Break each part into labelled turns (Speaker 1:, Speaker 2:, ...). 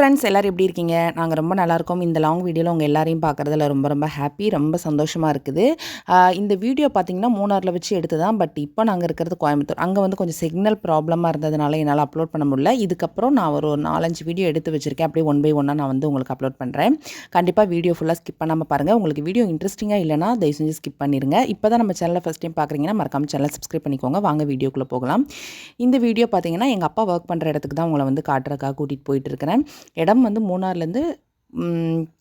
Speaker 1: Friends எல்லோரும் எப்படி இருக்கீங்க? நாங்கள் ரொம்ப நல்லாயிருக்கோம் இந்த லாங் வீடியோவில் உங்கள் எல்லாரையும் பார்க்குறதுல ரொம்ப ரொம்ப ஹாப்பி ரொம்ப சந்தோஷமாக இருக்குது. இந்த வீடியோ பார்த்தீங்கன்னா மூணாரில் வச்சு எடுத்து தான் பட் இப்போ நாங்கள் இருக்கிறது கோயம்புத்தூர். அங்கே வந்து கொஞ்சம் சிக்னல் ப்ராப்ளமாக இருந்ததுனால என்னால் அப்லோட் பண்ண முடியல. இதுக்கப்புறம் நான் ஒரு நாலஞ்சு வீடியோ எடுத்து வச்சுருக்கேன். அப்படியே ஒன் பை ஒன்னாக நான் வந்து உங்களுக்கு அப்லோட் பண்ணுறேன் கண்டிப்பாக வீடியோ ஃபுல்லாக ஸ்கிப் பண்ணாமல் பாருங்கள் உங்களுக்கு வீடியோ இன்ட்ரெஸ்டிங்காக இல்லைனா தயவு செஞ்சு ஸ்கிப் பண்ணிடுங்க இப்போ தான் நம்ம சேனலில் ஃபஸ்ட் டைம் பார்க்குறீங்கன்னா மறக்காம சேனல் சப்ஸ்கிரைப் பண்ணிக்கோங்க. வாங்க வீடியோக்குள்ளே போகலாம். இந்த வீடியோ பார்த்தீங்கன்னா எங்கள் அப்பா ஒர்க் பண்ணுற இடத்துக்கு தான் உங்களை வந்து காட்டுறதுக்காக கூட்டிகிட்டு போயிட்டு இருக்கிறேன். இடம் வந்து மூணார்லேருந்து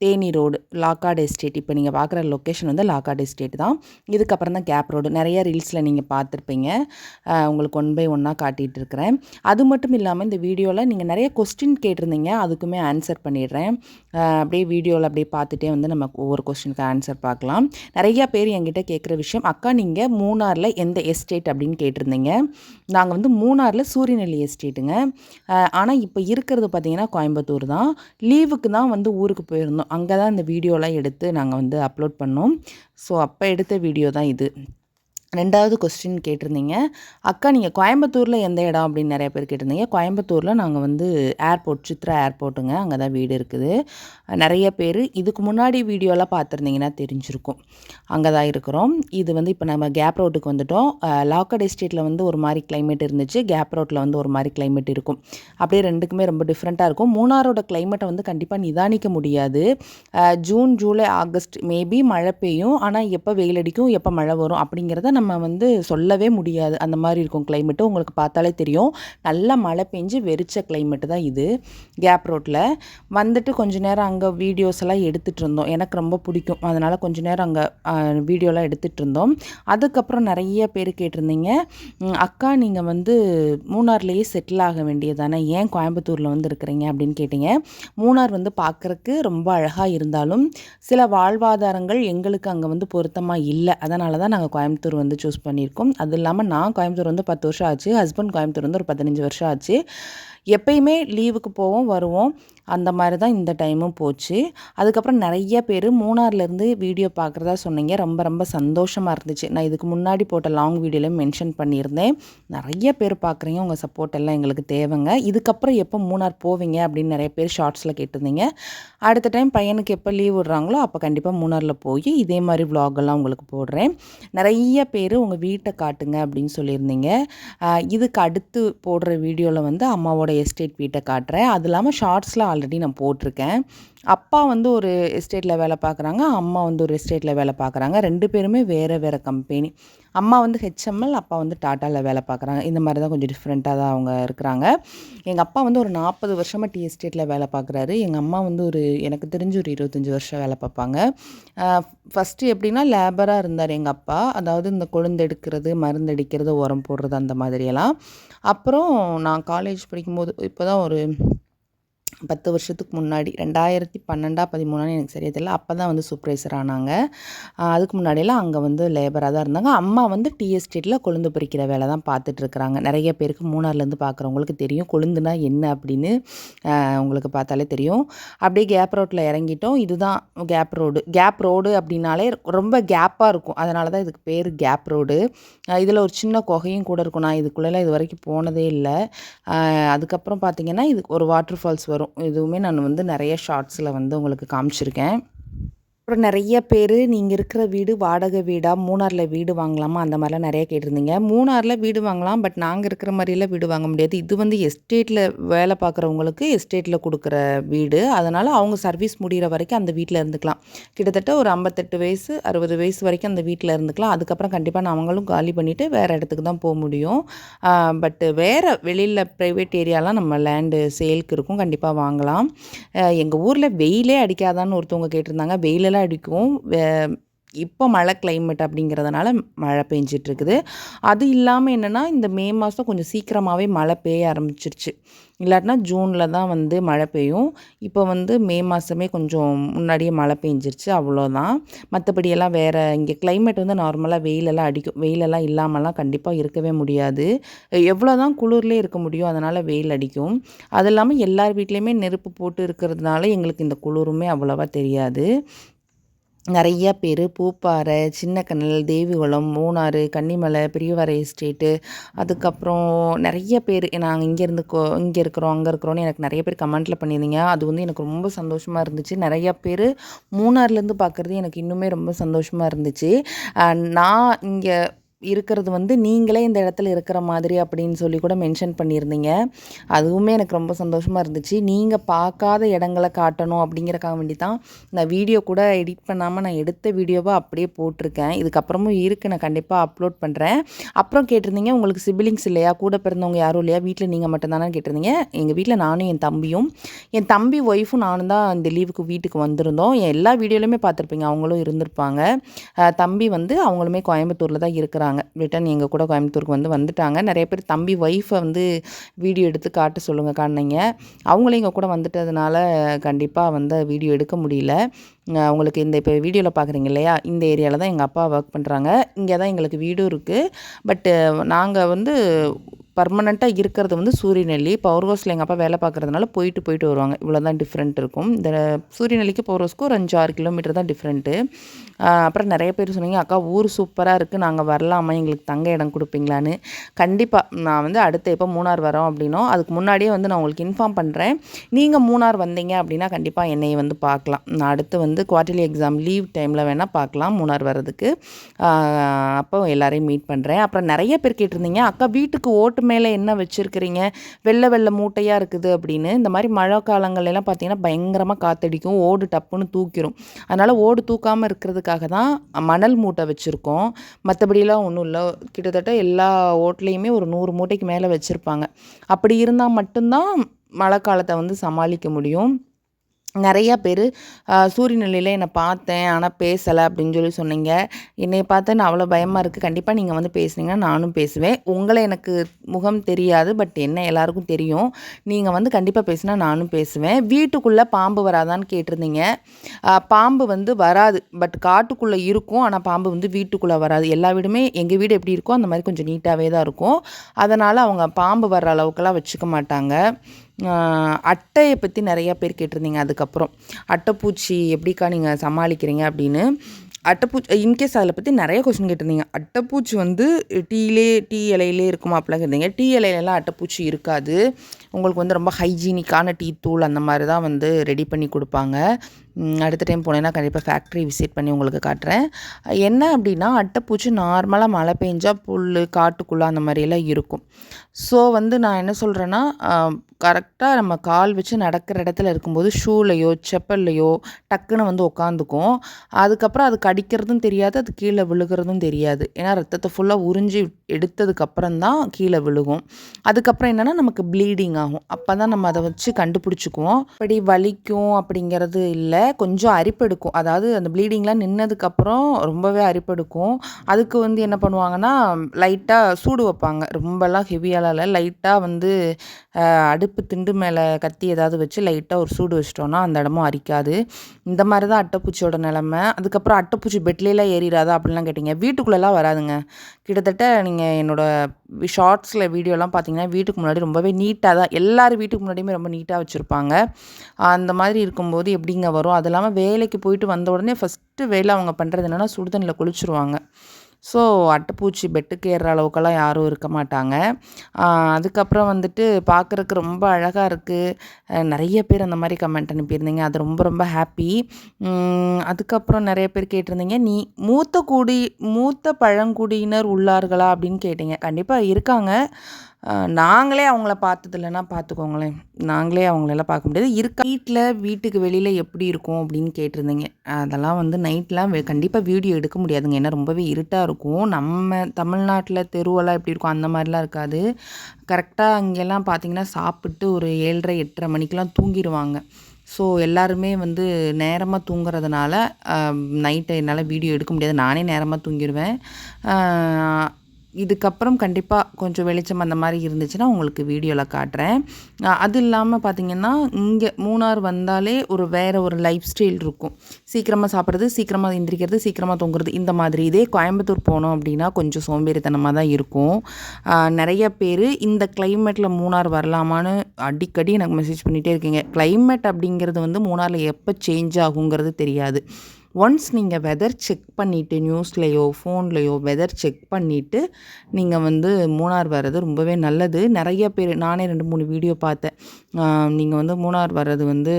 Speaker 1: தேனி ரோடு லாக்காடு எஸ்டேட். இப்போ நீங்கள் பார்க்குற லொக்கேஷன் வந்து லாக்காடு எஸ்டேட் தான். இதுக்கப்புறம் தான் கேப் ரோடு. நிறைய ரீல்ஸில் நீங்கள் பார்த்துருப்பீங்க. உங்களுக்கு ஒன் பை ஒன்னாக காட்டிகிட்டு இருக்கிறேன். அது மட்டும் இல்லாமல் இந்த வீடியோவில் நீங்கள் நிறைய கொஸ்டின் கேட்டிருந்தீங்க. அதுக்குமே ஆன்சர் பண்ணிடுறேன். அப்படியே வீடியோவில் அப்படியே பார்த்துட்டே வந்து நம்ம ஒவ்வொரு கொஸ்டினுக்கு ஆன்சர் பார்க்கலாம். நிறையா பேர் என்கிட்ட கேட்குற விஷயம் அக்கா நீங்கள் மூணாரில் எந்த எஸ்டேட் அப்படின்னு கேட்டிருந்தீங்க. நாங்கள் வந்து மூணாரில் சூரியநெல்லி எஸ்டேட்டுங்க ஆனால் இப்போ இருக்கிறது பார்த்தீங்கன்னா கோயம்புத்தூர் தான். லீவுக்கு தான் வந்து ஊருக்கு போயிருந்தோம். அங்கே தான் இந்த வீடியோலாம் எடுத்து நாங்கள் வந்து அப்லோட் பண்ணோம். ஸோ அப்போ எடுத்த வீடியோ தான் இது. ரெண்டாவது கொஸ்டின் கேட்டிருந்தீங்க. அக்கா நீங்கள் கோயம்புத்தூரில் எந்த இடம் அப்படின்னு நிறைய பேர் கேட்டிருந்தீங்க. கோயம்புத்தூரில் நாங்கள் வந்து ஏர்போர்ட் சித்ரா ஏர்போர்ட்டுங்க அங்கே தான் வீடு இருக்குது. நிறைய பேர் இதுக்கு முன்னாடி வீடியோலாம் பார்த்துருந்தீங்கன்னா தெரிஞ்சிருக்கும். அங்கே தான் இருக்கிறோம். இது வந்து இப்போ நம்ம கேப் ரோட்டுக்கு வந்துட்டோம். லாக்கட் எஸ்டேட்டில் வந்து ஒரு மாதிரி கிளைமேட் இருந்துச்சு. கேப் ரோட்டில் வந்து ஒரு மாதிரி கிளைமேட் இருக்கும். அப்படியே ரெண்டுக்குமே ரொம்ப டிஃப்ரெண்ட்டாக இருக்கும். மூணாரோட கிளைமேட்டை வந்து கண்டிப்பாக நிதானிக்க முடியாது. ஜூன் ஜூலை ஆகஸ்ட் மேபி மழை பெய்யும். ஆனால் எப்போ வெயில் அடிக்கும் எப்போ மழை வரும் அப்படிங்கிறத நம்ம வந்து சொல்லவே முடியாது. அந்த மாதிரி இருக்கும் கிளைமேட்டு உங்களுக்கு பார்த்தாலே தெரியும். நல்லா மழை பெஞ்சு வெறிச்ச கிளைமேட்டு தான் இது. கேப் ரோட்டில் வந்துட்டு கொஞ்ச நேரம் அங்கே வீடியோஸ் எல்லாம் எடுத்துகிட்டு இருந்தோம். எனக்கு ரொம்ப பிடிக்கும். அதனால் கொஞ்ச நேரம் அங்கே வீடியோலாம் எடுத்துகிட்டு இருந்தோம். அதுக்கப்புறம் நிறைய பேர் கேட்டிருந்தீங்க. அக்கா நீங்கள் வந்து மூணார்லேயே செட்டில் ஆக வேண்டியதானே ஏன் கோயம்புத்தூரில் வந்து இருக்கிறீங்க அப்படின்னு கேட்டீங்க. மூணார் வந்து பார்க்குறக்கு ரொம்ப அழகாக இருந்தாலும் சில வாழ்வாதாரங்கள் எங்களுக்கு அங்கே வந்து பொருத்தமாக இல்லை. அதனால தான் நாங்கள் கோயம்புத்தூர் வந்து சூஸ் பண்ணியிருக்கோம். அது இல்லாமல் நான் கோயம்புத்தூர் வந்து பத்து வருஷம் ஆச்சு. ஹஸ்பண்ட் கோயம்புத்தூர் வந்து ஒரு பதினஞ்சு வருஷம் ஆச்சு. எப்பயுமே லீவுக்கு போவோம் வருவோம். அந்த மாதிரி தான் இந்த டைமும் போச்சு. அதுக்கப்புறம் நிறைய பேர் மூணார்லேருந்து வீடியோ பார்க்குறதா சொன்னீங்க. ரொம்ப ரொம்ப சந்தோஷமாக இருந்துச்சு. நான் இதுக்கு முன்னாடி போட்ட லாங் வீடியோவில் மென்ஷன் பண்ணியிருந்தேன். நிறைய பேர் பார்க்குறீங்க. உங்கள் சப்போர்ட் எல்லாம் எங்களுக்கு தேவைங்க. இதுக்கப்புறம் எப்போ மூணார் போவீங்க அப்படின்னு நிறைய பேர் ஷார்ட்ஸில் கேட்டிருந்தீங்க. அடுத்த டைம் பையனுக்கு எப்போ லீவ் விடுறாங்களோ அப்போ கண்டிப்பாக மூணாரில் போய் இதே மாதிரி vlog எல்லாம் உங்களுக்கு போடுறேன். நிறைய பேர் உங்கள் வீட்டை காட்டுங்க அப்படின்னு சொல்லியிருந்தீங்க. இதுக்கு அடுத்து போடுற வீடியோவில் வந்து அம்மாவோட எஸ்டேட் வீட்டை காட்டுறேன். அது இல்லாமல் ஷார்ட்ஸில் ஆல்ரெடி நான் போட்டிருக்கேன். அப்பா வந்து ஒரு எஸ்டேட்டில் வேலை பார்க்குறாங்க அம்மா வந்து ஒரு எஸ்டேட்டில் வேலை பார்க்குறாங்க. ரெண்டு பேருமே வேறு வேறு கம்பெனி அம்மா வந்து ஹெச்எம்எல் அப்பா வந்து டாட்டாவில் வேலை பார்க்குறாங்க. இந்த மாதிரி தான் கொஞ்சம் டிஃப்ரெண்ட்டாக தான் அவங்க இருக்கிறாங்க. எங்கள் அப்பா வந்து ஒரு நாற்பது வருஷமாக டி எஸ்டேட்டில் வேலை பார்க்குறாரு. எங்கள் அம்மா வந்து ஒரு எனக்கு தெரிஞ்சு ஒரு இருபத்தஞ்சி வருஷம் வேலை பார்ப்பாங்க. ஃபஸ்ட்டு எப்படின்னா லேபராக இருந்தார் எங்கள் அப்பா. அதாவது இந்த கொழுந்தெடுக்கிறது மருந்தடிக்கிறது உரம் போடுறது அந்த மாதிரியெல்லாம் அப்புறம் நான் காலேஜ் படிக்கும்போது இப்போ தான் ஒரு பத்து வருஷத்துக்கு முன்னாடி ரெண்டாயிரத்தி பன்னெண்டா பதிமூணான்னு எனக்கு சரியா தெரியல. அப்போ தான் வந்து சூப்பர்வைசர் ஆனாங்க. அதுக்கு முன்னாடியெல்லாம் அங்கே வந்து லேபராக தான் இருந்தாங்க. அம்மா வந்து டிஎஸ்டேட்டில் கொழுந்து பறிக்கிற வேலை தான் பார்த்துட்டு இருக்கிறாங்க. நிறைய பேருக்கு மூணார்லேருந்து பார்க்குறவங்களுக்கு தெரியும். கொழுந்துனா என்ன அப்படின்னு உங்களுக்கு பார்த்தாலே தெரியும். அப்படியே கேப் ரோட்டில் இறங்கிட்டோம். இதுதான் கேப் ரோடு கேப் ரோடு அப்படின்னாலே ரொம்ப கேப்பாக இருக்கும். அதனால தான் இதுக்கு பேர் கேப் ரோடு இதில் ஒரு சின்ன குகையும் கூட இருக்கும். நான் இதுக்குள்ளெல்லாம் இது வரைக்கும் போனதே இல்லை. அதுக்கப்புறம் பார்த்தீங்கன்னா இது ஒரு வாட்டர் ஃபால்ஸ் வரும். இதுவுமே நான் வந்து நிறைய ஷார்ட்ஸில் வந்து உங்களுக்கு காமிச்சிருக்கேன். அப்புறம் நிறைய பேர் நீங்கள் இருக்கிற வீடு வாடகை வீடாக மூணாரில் வீடு வாங்கலாமா? அந்த மாதிரிலாம் நிறைய கேட்டிருந்தீங்க. மூணாரில் வீடு வாங்கலாம் பட் நாங்கள் இருக்கிற மாதிரிலாம் வீடு வாங்க முடியாது. இது வந்து எஸ்டேட்டில் வேலை பார்க்குறவங்களுக்கு எஸ்டேட்டில் கொடுக்குற வீடு. அதனால் அவங்க சர்வீஸ் முடிகிற வரைக்கும் அந்த வீட்டில் இருந்துக்கலாம். கிட்டத்தட்ட ஒரு ஐம்பத்தெட்டு வயசு அறுபது வயசு வரைக்கும் அந்த வீட்டில் இருந்துக்கலாம். அதுக்கப்புறம் கண்டிப்பாக நாங்களும் காலி பண்ணிவிட்டு வேறு இடத்துக்கு தான் போக முடியும். பட்டு வேறு வெளியில் ப்ரைவேட் ஏரியாலாம் நம்ம லேண்டு சேலுக்கு இருக்கும். கண்டிப்பாக வாங்கலாம். எங்கள் ஊரில் வெயிலே அடிக்காதான்னு ஒருத்தவங்க கேட்டிருந்தாங்க. வெயிலெல்லாம் அடிக்கும். வே- இப்போ மழை கிளைமேட் அப்படிங்கிறதுனால மழை பெஞ்சிட்ருக்குது. அது இல்லாமல் என்னென்னா இந்த மே மாதம் கொஞ்சம் சீக்கிரமாகவே மழை பெய்ய ஆரம்பிச்சிருச்சு. இல்லாட்டினா ஜூனில் தான் வந்து மழை பெய்யும். இப்போ வந்து மே மாதமே கொஞ்சம் முன்னாடியே மழை பெஞ்சிருச்சு அவ்வளோதான். மற்றபடியெல்லாம் வேறு இங்கே கிளைமேட் வந்து நார்மலாக வெயிலெல்லாம் அடிக்கும். வெயிலெல்லாம் இல்லாமலாம் கண்டிப்பாக இருக்கவே முடியாது. எவ்வளோ தான் குளிர்லேயே இருக்க முடியும் அதனால் வெயில் அடிக்கும். அது இல்லாமல் எல்லார் வீட்லேயுமே நெருப்பு போட்டு இருக்கிறதுனால எங்களுக்கு இந்த குளிருமே அவ்வளோவா தெரியாது. நிறைய பேர் பூப்பாறை சின்னக்கனல் தேவிகுளம் மூணாறு கன்னிமலை பெரியவரை எஸ்டேட்டு அதுக்கப்புறம் நிறைய பேர் நாங்கள் இங்கேருந்து கோ இங்கே இருக்கிறோம் அங்கே இருக்கிறோன்னு எனக்கு நிறைய பேர் கமெண்ட்டில் பண்ணியிருந்தீங்க. அது வந்து எனக்கு ரொம்ப சந்தோஷமாக இருந்துச்சு. நிறையா பேர் மூணாறுலேருந்து பார்க்குறது எனக்கு இன்னுமே ரொம்ப சந்தோஷமாக இருந்துச்சு. நான் இங்கே இருக்கிறது வந்து நீங்களே இந்த இடத்துல இருக்கிற மாதிரி அப்படின்னு சொல்லி கூட மென்ஷன் பண்ணியிருந்தீங்க. அதுவுமே எனக்கு ரொம்ப சந்தோஷமாக இருந்துச்சு. நீங்கள் பார்க்காத இடங்களை காட்டணும் அப்படிங்கிறக்காக வேண்டி தான் நான் வீடியோ கூட எடிட் பண்ணாமல் நான் எடுத்த வீடியோவை அப்படியே போட்டிருக்கேன். இதுக்கப்புறமும் இருக்குது நான் கண்டிப்பாக அப்லோட் பண்ணுறேன் அப்புறம் கேட்டிருந்தீங்க உங்களுக்கு சிபிலிங்ஸ் இல்லையா? கூட பிறந்தவங்க யாரும் இல்லையா? வீட்டில் நீங்கள் மட்டும்தானே கேட்டிருந்தீங்க. எங்கள் வீட்டில் நானும் என் தம்பியும் என் தம்பி ஒய்ஃபும் நானும் தான் இந்த லீவுக்கு வீட்டுக்கு வந்திருந்தோம். எல்லா வீடியோலையுமே பார்த்துருப்பீங்க. அவங்களும் இருந்திருப்பாங்க. தம்பி வந்து அவங்களுமே கோயம்புத்தூரில் தான் இருக்கிறாங்க. வந்துட்டாங்க ரிட்டன் எங்கள் கூட கோயம்புத்தூருக்கு வந்து வந்துட்டாங்க. நிறைய பேர் தம்பி ஒய்ஃபை வந்து வீடியோ எடுத்து காட்ட சொல்லுங்கள் காணிங்க அவங்களும் எங்கள் கூட வந்துட்டதுனால கண்டிப்பாக வந்து வீடியோ எடுக்க முடியல. உங்களுக்கு இந்த இப்போ வீடியோவில் பார்க்குறீங்க இல்லையா? இந்த ஏரியாவில் தான் எங்கள் அப்பா ஒர்க் பண்ணுறாங்க இங்கே தான் எங்களுக்கு வீடும் இருக்குது பட்டு நாங்கள் வந்து பர்மனெண்ட்டாக இருக்கிறது வந்து சூரியநெல்லி. பவர் ஹவுஸில் எங்கள் அப்பா வேலை பார்க்குறதுனால போயிட்டு போயிட்டு வருவாங்க. இவ்வளோ தான் டிஃப்ரெண்ட் இருக்கும். இந்த சூரியநெல்லிக்கு பவர் ஹவுஸ்க்கு ஒரு அஞ்சு ஆறு கிலோமீட்டர் தான் டிஃப்ரெண்ட்டு அப்புறம் நிறைய பேர் சொன்னீங்க அக்கா ஊர் சூப்பராக இருக்குது நாங்கள் வரலாமா? எங்களுக்கு தங்க இடம் கொடுப்பீங்களான்னு. கண்டிப்பாக நான் வந்து அடுத்த எப்போ மூணார் வரோம் அப்படின்னோ அதுக்கு முன்னாடியே வந்து நான் உங்களுக்கு இன்ஃபார்ம் பண்ணுறேன் நீங்கள் மூணார் வந்தீங்க அப்படின்னா கண்டிப்பாக என்னை வந்து பார்க்கலாம். நான் அடுத்து வந்து குவார்டர்லி எக்ஸாம் லீவ் டைமில் வேணால் பார்க்கலாம் மூணார் வர்றதுக்கு. அப்போ எல்லாரையும் மீட் பண்ணுறேன் அப்புறம் நிறைய பேர் கேட்டிருந்தீங்க அக்கா வீட்டுக்கு ஓட்டு மேலே என்ன வச்சுருக்கிறீங்க? வெள்ளை வெள்ளை மூட்டையாக இருக்குது அப்படின்னு. இந்த மாதிரி மழை காலங்கள்லாம் பார்த்தீங்கன்னா பயங்கரமாக காற்றடிக்கும் ஓடு டப்புன்னு தூக்கிடும் அதனால் ஓடு தூக்காமல் இருக்கிறதுக்காக தான் மணல் மூட்டை வச்சுருக்கோம். மற்றபடியெல்லாம் ஒன்றும் இல்லை. கிட்டத்தட்ட எல்லா ஓட்லேயுமே ஒரு நூறு மூட்டைக்கு மேலே வச்சுருப்பாங்க. அப்படி இருந்தால் மட்டும்தான் மழை காலத்தை வந்து சமாளிக்க முடியும். நிறையா பேர் சூரியநிலையில் என்னை பார்த்தேன் ஆனால் பேசலை அப்படின்னு சொல்லி சொன்னீங்க. என்னை பார்த்து நான் அவ்வளோ பயமாக இருக்குது கண்டிப்பாக நீங்கள் வந்து பேசுனீங்கன்னா நானும் பேசுவேன். உங்களை எனக்கு முகம் தெரியாது பட் என்ன எல்லாருக்கும் தெரியும். நீங்கள் வந்து கண்டிப்பாக பேசினா நானும் பேசுவேன். வீட்டுக்குள்ளே பாம்பு வராதான்னு கேட்டிருந்தீங்க. பாம்பு வந்து வராது பட் காட்டுக்குள்ளே இருக்கும். ஆனால் பாம்பு வந்து வீட்டுக்குள்ளே வராது. எல்லா வீடுமே எங்கள் வீடு எப்படி இருக்கோ அந்த மாதிரி கொஞ்சம் நீட்டாகவே தான் இருக்கும். அதனால் அவங்க பாம்பு வர்ற அளவுக்கெல்லாம் வச்சுக்க மாட்டாங்க. அட்டையை பற்றி நிறையா பேர் கேட்டிருந்தீங்க அதுக்கப்புறம். அட்டைப்பூச்சி எப்படிக்கா நீங்கள் சமாளிக்கிறீங்க அப்படின்னு. அட்டைப்பூச்சி இன்கேஸ் அதில் பற்றி நிறைய கொஸ்டின் கேட்டிருந்தீங்க. அட்டைப்பூச்சி வந்து டீலே டீ இலையிலே இருக்குமா அப்படிலாம் கேட்டிருந்தீங்க. டீ இலையிலலாம் அட்டைப்பூச்சி இருக்காது. உங்களுக்கு வந்து ரொம்ப ஹைஜீனிக்கான டீ தூள் அந்த மாதிரி தான் வந்து ரெடி பண்ணி கொடுப்பாங்க. அடுத்த டைம் போனேன்னா கண்டிப்பாக ஃபேக்ட்ரி விசிட் பண்ணி உங்களுக்கு காட்டுறேன். என்ன அப்படின்னா அட்டைப்பூச்சி நார்மலாக மழை பெஞ்சால் புல் காட்டுக்குள்ளே அந்த மாதிரியெல்லாம் இருக்கும். ஸோ வந்து நான் என்ன சொல்கிறேன்னா கரெக்டாக நம்ம கால் வச்சு நடக்கிற இடத்துல இருக்கும்போது ஷூலையோ செப்பல்லையோ டக்குன்னு வந்து உட்காந்துக்கும் அதுக்கப்புறம் அது கடிக்கிறதும் தெரியாது அது கீழே விழுகிறதும் தெரியாது. ஏன்னா ரத்தத்தை ஃபுல்லாக உறிஞ்சி எடுத்ததுக்கப்புறம் தான் கீழே விழுகும். அதுக்கப்புறம் என்னென்னா நமக்கு ப்ளீடிங் ஆகும். அப்போ தான் நம்ம அதை வச்சு கண்டுபிடிச்சிக்குவோம். அப்படி வலிக்கும் அப்படிங்கிறது இல்லை கொஞ்சம் அரிப்பெடுக்கும் அதாவது அந்த ப்ளீடிங்லாம் நின்னதுக்கப்புறம் ரொம்பவே அரிப்பெடுக்கும் அதுக்கு வந்து என்ன பண்ணுவாங்கன்னா லைட்டாக சூடு வைப்பாங்க. ரொம்பலாம் ஹெவியாலாம் இல்லை லைட்டாக வந்து அடுப்பு திண்டு மேலே கத்தி ஏதாவது வச்சு லைட்டாக ஒரு சூடு வச்சிட்டோன்னா அந்த இடமும் அரிக்காது. இந்த மாதிரி தான் அட்டைப்பூச்சியோட நிலமை. அதுக்கப்புறம் அட்டைப்பூச்சி பெட்லேலாம் ஏறிடாதா அப்படிலாம் கேட்டிங்க. வீட்டுக்குள்ளெல்லாம் வராதுங்க. கிட்டத்தட்ட நீங்கள் என்னோடய ஷார்ட்ஸில் வீடியோலாம் பார்த்தீங்கன்னா வீட்டுக்கு முன்னாடி ரொம்பவே நீட்டாக தான் எல்லோரும் வீட்டுக்கு முன்னாடியுமே ரொம்ப நீட்டாக வச்சுருப்பாங்க. அந்த மாதிரி இருக்கும்போது எப்படிங்க வரும்? அது இல்லாமல் வேலைக்கு போயிட்டு வந்த உடனே ஃபஸ்ட்டு வேலை அவங்க பண்ணுறது என்னென்னா சுடுதண்ணில் குளிச்சுருவாங்க. ஸோ அட்டைப்பூச்சி பெட்டுக்கு ஏறுற அளவுக்கெல்லாம் யாரும் இருக்க மாட்டாங்க. அதுக்கப்புறம் வந்துட்டு பார்க்குறக்கு ரொம்ப அழகாக இருக்குது நிறைய பேர் அந்த மாதிரி கமெண்ட் அனுப்பியிருந்தீங்க. அது ரொம்ப ரொம்ப ஹாப்பி. அதுக்கப்புறம் நிறைய பேர் கேட்டிருந்தீங்க. நீ மூத்த குடி மூத்த பழங்குடியினர் உள்ளார்களா அப்படின்னு கேட்டீங்க. கண்டிப்பாக இருக்காங்க. நாங்களே அவங்கள பார்த்தது இல்லைன்னா பார்த்துக்கோங்களேன். நாங்களே அவங்களெல்லாம் பார்க்க முடியாது. இருக்க? வீட்டில் வீட்டுக்கு வெளியில் எப்படி இருக்கும் அப்படின்னு கேட்டிருந்தீங்க. அதெல்லாம் வந்து நைட்லாம் கண்டிப்பாக வீடியோ எடுக்க முடியாதுங்க. ஏன்னா ரொம்பவே இருட்டாக இருக்கும். நம்ம தமிழ்நாட்டில் தெருவெல்லாம் எப்படி இருக்கும் அந்த மாதிரிலாம் இருக்காது. கரெக்டாக அங்கெல்லாம் பார்த்திங்கன்னா சாப்பிட்டு ஒரு ஏழரை எட்டரை மணிக்கெலாம் தூங்கிடுவாங்க. ஸோ எல்லாருமே வந்து நேரமாக தூங்குறதுனால நைட்டை என்னால் வீடியோ எடுக்க முடியாது. நானே நேரமாக தூங்கிடுவேன். இதுக்கப்புறம் கண்டிப்பாக கொஞ்சம் வெளிச்சம் அந்த மாதிரி இருந்துச்சுன்னா உங்களுக்கு வீடியோவில் காட்டுறேன். அது இல்லாமல் பார்த்திங்கன்னா இங்கே மூணார் வந்தாலே ஒரு வேறு ஒரு லைஃப் ஸ்டைல் இருக்கும். சீக்கிரமாக சாப்பிட்றது சீக்கிரமாக எந்திரிக்கிறது சீக்கிரமாக தூங்குறது இந்த மாதிரி. இதே கோயம்புத்தூர் போனோம் அப்படின்னா கொஞ்சம் சோம்பேறித்தனமாக தான் இருக்கும். நிறைய பேர் இந்த கிளைமேட்டில் மூணார் வரலாமான்னு அடிக்கடி எனக்கு மெசேஜ் பண்ணிகிட்டே இருக்கீங்க. கிளைமேட் அப்படிங்கிறது வந்து மூணாரில் எப்போ சேஞ்ச் ஆகுங்கிறது தெரியாது. ஒன்ஸ் நீங்கள் வெதர் செக் பண்ணிவிட்டு நியூஸ்லேயோ ஃபோன்லேயோ வெதர் செக் பண்ணிவிட்டு நீங்கள் வந்து மூணார் வர்றது ரொம்பவே நல்லது. நிறைய பேர் நானே ரெண்டு மூணு வீடியோ பார்த்தேன். நீங்கள் வந்து மூணார் வர்றது வந்து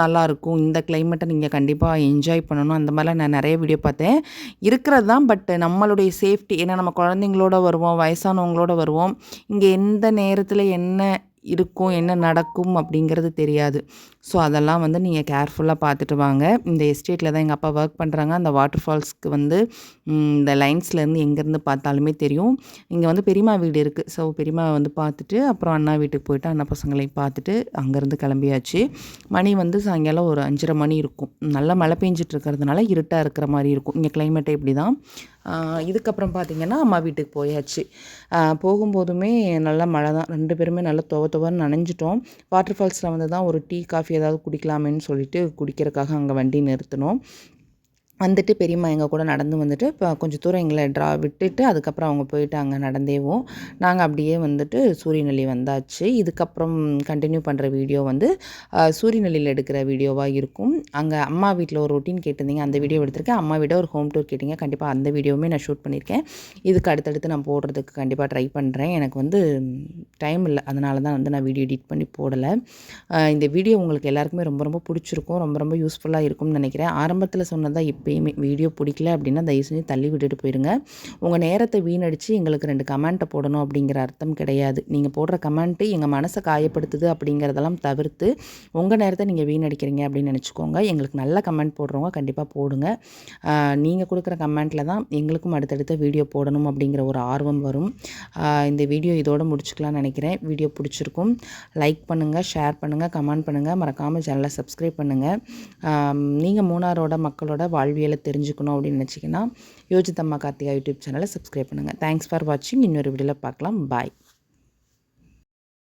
Speaker 1: நல்லாயிருக்கும் இந்த கிளைமேட்டை நீங்கள் கண்டிப்பாக என்ஜாய் பண்ணணும். அந்த மாதிரிலாம் நான் நிறைய வீடியோ பார்த்தேன். இருக்கிறது தான் பட் நம்மளுடைய சேஃப்டி ஏன்னா நம்ம குழந்தைங்களோட வருவோம் வயசானவங்களோட வருவோம். இங்கே எந்த நேரத்தில் என்ன இருக்கும் என்ன நடக்கும் அப்படிங்கிறது தெரியாது. ஸோ அதெல்லாம் வந்து நீங்கள் கேர்ஃபுல்லாக பார்த்துட்டு வாங்க. இந்த எஸ்டேட்டில் தான் எங்கள் அப்பா ஒர்க் பண்ணுறாங்க அந்த வாட்டர் ஃபால்ஸ்க்கு வந்து இந்த லைன்ஸ்லேருந்து எங்கேருந்து பார்த்தாலுமே தெரியும். இங்கே வந்து பெரியம்மா வீடு இருக்குது ஸோ பெரியம்மா வந்து பார்த்துட்டு அப்புறம் அண்ணா வீட்டுக்கு போயிட்டு அண்ணா பசங்களையும் பார்த்துட்டு அங்கேருந்து கிளம்பியாச்சு. மணி வந்து சாயங்காலம் ஒரு அஞ்சரை மணி இருக்கும். நல்லா மழை பெஞ்சிட்டு இருக்கிறதுனால இருட்டாக இருக்கிற மாதிரி இருக்கும். இங்கே கிளைமேட்டே இப்படி தான் இதுக்கப்புறம் பார்த்திங்கன்னா அம்மா வீட்டுக்கு போயாச்சு. போகும்போதுமே நல்லா மழை தான் ரெண்டு பேருமே நல்லா துவ துவன்னு நனைஞ்சிட்டோம். வாட்டர் ஃபால்ஸில் வந்து தான் ஒரு டீ காஃபி ஏதாவது குடிக்கலாமேன்னு சொல்லிட்டு குடிக்கிறதுக்காக அங்கே வண்டி நிறுத்தினோம். வந்துட்டு பெரியம்மா எங்கள் கூட நடந்து வந்துட்டு இப்போ கொஞ்சம் தூரம் எங்களை ட்ரா விட்டுட்டு அதுக்கப்புறம் அவங்க போயிட்டு அங்கே நடந்தேவும் நாங்கள் அப்படியே வந்துட்டு சூரியநெல்லி வந்தாச்சு. இதுக்கப்புறம் கண்டினியூ பண்ணுற வீடியோ வந்து சூரியநெல்லியில் எடுக்கிற வீடியோவாக இருக்கும். அங்கே அம்மா வீட்டில் ஒரு ரொட்டீன் கேட்டிருந்தீங்க அந்த வீடியோ எடுத்திருக்கேன். அம்மா வீட ஒரு ஹோம் டூர் கேட்டிங்க. கண்டிப்பாக அந்த வீடியோவுமே நான் ஷூட் பண்ணியிருக்கேன் இதுக்கு அடுத்தடுத்து நான் போடுறதுக்கு கண்டிப்பாக ட்ரை பண்ணுறேன் எனக்கு வந்து டைம் இல்லை. அதனால தான் வந்து நான் வீடியோ எடிட் பண்ணி போடலை. இந்த வீடியோ உங்களுக்கு எல்லாருக்குமே ரொம்ப ரொம்ப பிடிச்சிருக்கும். ரொம்ப ரொம்ப யூஸ்ஃபுல்லாக இருக்கும்னு நினைக்கிறேன். ஆரம்பத்தில் சொன்னதான் இப்போ எப்பயுமே வீடியோ பிடிக்கல அப்படின்னா தயவு செஞ்சு தள்ளி விட்டுட்டு போயிடுங்க உங்கள் நேரத்தை வீணடித்து எங்களுக்கு ரெண்டு கமெண்ட்டை போடணும் அப்படிங்கிற அர்த்தம் கிடையாது. நீங்கள் போடுற கமெண்ட்டு எங்கள் மனசை காயப்படுத்துது அப்படிங்கிறதெல்லாம் தவிர்த்து உங்கள் நேரத்தை நீங்கள் வீணடிக்கிறீங்க அப்படின்னு நினச்சிக்கோங்க. எங்களுக்கு நல்ல கமெண்ட் போடுறவங்க கண்டிப்பாக போடுங்க. நீங்கள் கொடுக்குற கமெண்ட்டில் தான் எங்களுக்கும் அடுத்தடுத்த வீடியோ போடணும் அப்படிங்கிற ஒரு ஆர்வம் வரும். இந்த வீடியோ இதோடு முடிச்சுக்கலாம்னு நினைக்கிறேன். வீடியோ பிடிச்சிருக்கும். லைக் பண்ணுங்கள் ஷேர் பண்ணுங்கள் கமெண்ட் பண்ணுங்கள் மறக்காமல் சேனலை சப்ஸ்கிரைப் பண்ணுங்கள் நீங்கள் மூணாரோட மக்களோட வாழ்வி அறிவியலை தெரிஞ்சுக்கணும் அப்படின்னு நினச்சிங்கன்னா யோஜித்தம்மா கார்த்திகா யூடியூப் சேனலை சப்ஸ்கிரைப் பண்ணுங்கள் தேங்க்ஸ் ஃபார் வாட்சிங் இன்னொரு வீடியோவில் பார்க்கலாம். பாய்